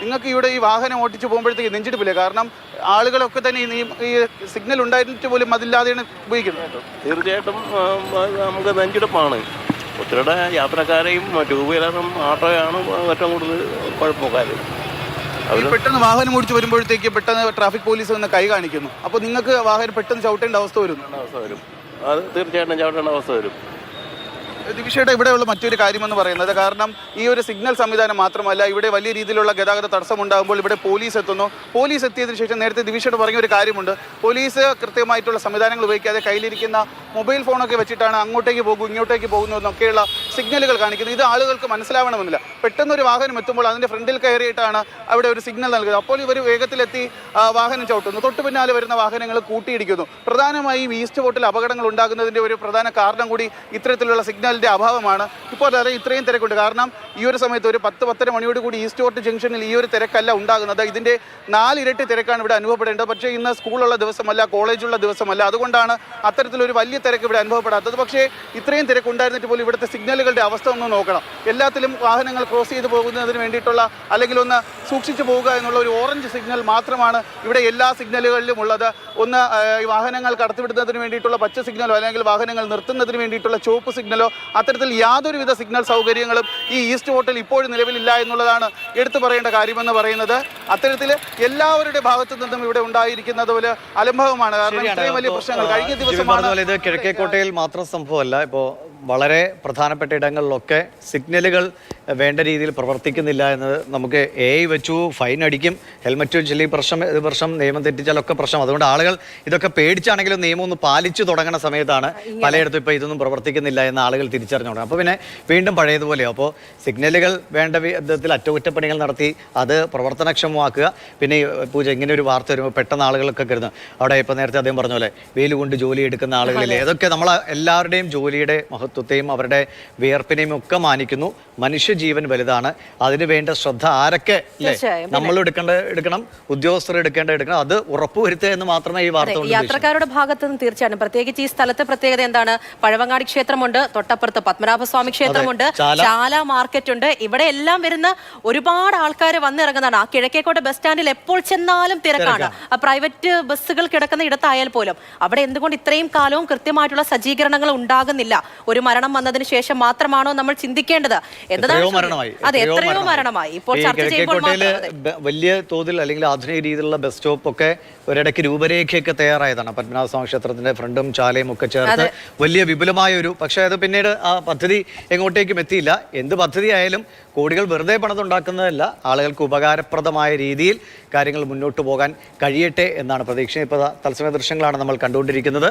നിങ്ങൾക്ക് ഇവിടെ ഈ വാഹനം ഓടിച്ച് പോകുമ്പോഴത്തേക്ക് നെഞ്ചിടിപ്പില്ല? കാരണം ആളുകളൊക്കെ തന്നെ ഈ സിഗ്നൽ ഉണ്ടായിട്ട് പോലും അതില്ലാതെയാണ് ഉപയോഗിക്കുന്നത്. തീർച്ചയായിട്ടും നമുക്ക് നെഞ്ചിടിപ്പാണ്. ഒത്തിരിയുടെ യാത്രക്കാരെയും ടൂ വീലറും ഓട്ടോയാണ് ഏറ്റവും കൂടുതൽ കുഴപ്പക്കാർ പെട്ടെന്ന് വാഹനം ഓടിച്ച് വരുമ്പോഴത്തേക്ക് പെട്ടെന്ന് ട്രാഫിക് പോലീസ് വന്ന് കൈ കാണിക്കുന്നു. അപ്പോൾ നിങ്ങൾക്ക് വാഹനം പെട്ടെന്ന് ചവിട്ടേണ്ട അവസ്ഥ വരുന്നു അവസ്ഥ വരും. അത് തീർച്ചയായിട്ടും ചവിട്ടേണ്ട അവസ്ഥ വരും. ദിവിഷയുടെ ഇവിടെയുള്ള മറ്റൊരു കാര്യമെന്ന് പറയുന്നത് കാരണം ഈ ഒരു സിഗ്നൽ സംവിധാനം മാത്രമല്ല ഇവിടെ വലിയ രീതിയിലുള്ള ഗതാഗത തടസ്സം ഉണ്ടാകുമ്പോൾ ഇവിടെ പോലീസ് എത്തുന്നു. പോലീസ് എത്തിയതിനു ശേഷം നേരത്തെ ദിവിഷയുടെ പറഞ്ഞ ഒരു കാര്യമുണ്ട്. പോലീസ് കൃത്യമായിട്ടുള്ള സംവിധാനങ്ങൾ ഉപയോഗിക്കാതെ കയ്യിലിരിക്കുന്ന മൊബൈൽ ഫോണൊക്കെ വെച്ചിട്ടാണ് അങ്ങോട്ടേക്ക് പോകും ഇങ്ങോട്ടേക്ക് പോകുന്നു എന്നൊക്കെയുള്ള സിഗ്നലുകൾ കാണിക്കുന്നത്. ഇത് ആളുകൾക്ക് മനസ്സിലാവണമെന്നില്ല. പെട്ടെന്ന് ഒരു വാഹനം എത്തുമ്പോൾ അതിന്റെ ഫ്രണ്ടിൽ കയറിയിട്ടാണ് അവിടെ ഒരു സിഗ്നൽ നൽകുന്നത്. അപ്പോൾ ഇവർ വേഗത്തിലെത്തി വാഹനം ചവിട്ടുന്നു. തൊട്ടു പിന്നാലെ വരുന്ന വാഹനങ്ങൾ കൂട്ടിയിടിക്കുന്നു. പ്രധാനമായും ഈസ്റ്റ് ബോട്ടിൽ അപകടങ്ങൾ ഉണ്ടാകുന്നതിന്റെ ഒരു പ്രധാന കാരണം കൂടി ഇത്തരത്തിലുള്ള സിഗ്നലിന്റെ അഭാവമാണ്. ഇപ്പോൾ അതായത് ഇത്രയും തിരക്കുണ്ട്. കാരണം ഈ ഒരു സമയത്ത് ഒരു പത്ത് പത്തര മണിയോട് കൂടി ഈസ്റ്റ് ബോട്ട് ജംഗ്ഷനിൽ ഈ ഒരു തിരക്കല്ല ഉണ്ടാകുന്നത്. ഇതിന്റെ നാലിരട്ടി തിരക്കാണ് ഇവിടെ അനുഭവപ്പെടേണ്ടത്. പക്ഷേ ഇന്ന് സ്കൂളുള്ള ദിവസമല്ല കോളേജുള്ള ദിവസമല്ല. അതുകൊണ്ടാണ് അത്തരത്തിലൊരു വലിയ തിരക്ക് ഇവിടെ അനുഭവപ്പെടാത്തത്. പക്ഷേ ഇത്രയും തിരക്കുണ്ടായിരുന്നിട്ട് പോലും ഇവിടുത്തെ സിഗ്നലുകളുടെ അവസ്ഥ ഒന്ന് നോക്കണം. എല്ലാത്തിലും വാഹനങ്ങൾ ക്രോസ് ചെയ്ത് പോകുന്നതിന് വേണ്ടിയിട്ടുള്ള അല്ലെങ്കിൽ ഒന്ന് സൂക്ഷിച്ചു പോവുക എന്നുള്ള ഒരു ഓറഞ്ച് സിഗ്നൽ മാത്രമാണ് ഇവിടെ എല്ലാ സിഗ്നലുകളിലും ഉള്ളത്. ഒന്ന് ഈ വാഹനങ്ങൾ കടത്തിവിടുന്നതിന് വേണ്ടിയിട്ടുള്ള പച്ച സിഗ്നലോ അല്ലെങ്കിൽ വാഹനങ്ങൾ നിർത്തുന്നതിന് വേണ്ടിയിട്ടുള്ള ചുവപ്പ് സിഗ്നലോ അത്തരത്തിൽ യാതൊരുവിധ സിഗ്നൽ സൗകര്യങ്ങളും ഈ ഈസ്റ്റ് ഹോട്ടൽ ഇപ്പോഴും നിലവിലില്ല എന്നുള്ളതാണ് എടുത്തു പറയേണ്ട കാര്യമെന്ന് പറയുന്നത്. അത്തരത്തിൽ എല്ലാവരുടെ ഭാഗത്തു നിന്നും ഇവിടെ ഉണ്ടായിരിക്കുന്നത് പോലെ അലംഭവമാണ്. കാരണം. ഇത്രയും വലിയ പ്രശ്നങ്ങൾ കഴിഞ്ഞ ദിവസം ഇത് കിഴക്കേക്കോട്ടയിൽ മാത്രം സംഭവമല്ല. ഇപ്പോൾ വളരെ പ്രധാനപ്പെട്ട ഇടങ്ങളിലൊക്കെ സിഗ്നലുകൾ വേണ്ട രീതിയിൽ പ്രവർത്തിക്കുന്നില്ല എന്നത് നമുക്ക് എ ഐ വെച്ചു ഫൈൻ അടിക്കും ഹെൽമറ്റ് വെച്ചില്ല ഈ പ്രശ്നം ഇത് പ്രശ്നം നിയമം തെറ്റിച്ചാലൊക്കെ പ്രശ്നം. അതുകൊണ്ട് ആളുകൾ ഇതൊക്കെ പേടിച്ചാണെങ്കിലും നിയമം ഒന്ന് പാലിച്ചു തുടങ്ങുന്ന സമയത്താണ് പലയിടത്തും ഇപ്പോൾ ഇതൊന്നും പ്രവർത്തിക്കുന്നില്ല എന്ന് ആളുകൾ തിരിച്ചറിഞ്ഞു തുടങ്ങും അപ്പോൾ പിന്നെ വീണ്ടും പഴയതുപോലെയോ. അപ്പോൾ സിഗ്നലുകൾ വേണ്ട വിധത്തിൽ അറ്റകുറ്റപ്പണികൾ നടത്തി അത് പ്രവർത്തനക്ഷമമാക്കുക. പിന്നെ പൂജ ഇങ്ങനെ ഒരു വാർത്ത വരുമ്പോൾ പെട്ടെന്ന് ആളുകളൊക്കെ കരുതുന്നു. അവിടെ ഇപ്പോൾ നേരത്തെ അദ്ദേഹം പറഞ്ഞ പോലെ വെയിൽ കൊണ്ട് ജോലി എടുക്കുന്ന ആളുകളിൽ ഏതൊക്കെ നമ്മളെ എല്ലാവരുടെയും ജോലിയുടെ മഹത്വത്തെയും അവരുടെ വിയർപ്പിനെയും ഒക്കെ മാനിക്കുന്നു. മനുഷ്യജീവൻ വലുതാണ്. അതിന് വേണ്ട ശ്രദ്ധ ആരൊക്കെ. നമ്മൾ എടുക്കേണ്ട എടുക്കണം. ഉദ്യോഗസ്ഥർ എടുക്കേണ്ട എടുക്കണം. അത് ഉറപ്പുവരുത്തുക എന്ന് മാത്രമേ ഈ വാർത്ത. യാത്രക്കാരുടെ ഭാഗത്ത് നിന്ന് തീർച്ചയായും പ്രത്യേകിച്ച് ഈ സ്ഥലത്തെ പ്രത്യേകത എന്താണ്? പഴവങ്ങാടി ക്ഷേത്രമുണ്ട്. തൊട്ടപ്പുറത്ത് പത്മനാഭസ്വാമി ക്ഷേത്രമുണ്ട്. ചാല. ചാല മാർക്കറ്റ് ഉണ്ട് ഇവിടെ എല്ലാം വരുന്ന ഒരുപാട് ആൾക്കാർ വന്നിറങ്ങുന്നതാണ്. ആ കിഴക്കേക്കോട്ടെ ബസ് സ്റ്റാൻഡിൽ എപ്പോൾ ചെന്നാലും തിരക്കാണ്. ആ പ്രൈവറ്റ് ബസ്സുകൾ കിടക്കുന്ന ഇടത്തായാൽ പോലും. അവിടെ എന്തുകൊണ്ട് ഇത്രയും കാലവും കൃത്യമായിട്ടുള്ള സജ്ജീകരണങ്ങൾ ഉണ്ടാകുന്നില്ല? ഒരു മരണം വന്നതിന് ശേഷം മാത്രമാണോ നമ്മൾ ചിന്തിക്കേണ്ടത്? എന്നതാണ് അതെ എത്രയോ മരണമായി. ഇപ്പോൾ ചർച്ച ചെയ്യുമ്പോൾ വലിയ തോതിൽ അല്ലെങ്കിൽ ആധുനിക രീതിയിലുള്ള ബസ് സ്റ്റോപ്പ് ഒക്കെ ഒരിടയ്ക്ക് രൂപരേഖയൊക്കെ തയ്യാറായതാണ്. പത്മനാഭസ്വാമി ക്ഷേത്രത്തിന്റെ ഫ്രണ്ടും ചാലയും ഒക്കെ ചേർത്ത് വലിയ വിപുലമായ ഒരു പക്ഷേ അത് പിന്നീട് ആ പദ്ധതി എങ്ങോട്ടേക്കും എത്തിയില്ല. എന്ത് പദ്ധതി ആയാലും കോടികൾ വെറുതെ പണതുണ്ടാക്കുന്നതല്ല ആളുകൾക്ക് ഉപകാരപ്രദമായ രീതിയിൽ കാര്യങ്ങൾ മുന്നോട്ട് പോകാൻ കഴിയട്ടെ എന്നാണ് പ്രതീക്ഷ. ഇപ്പോൾ തത്സമയ ദൃശ്യങ്ങളാണ് നമ്മൾ കണ്ടുകൊണ്ടിരിക്കുന്നത്.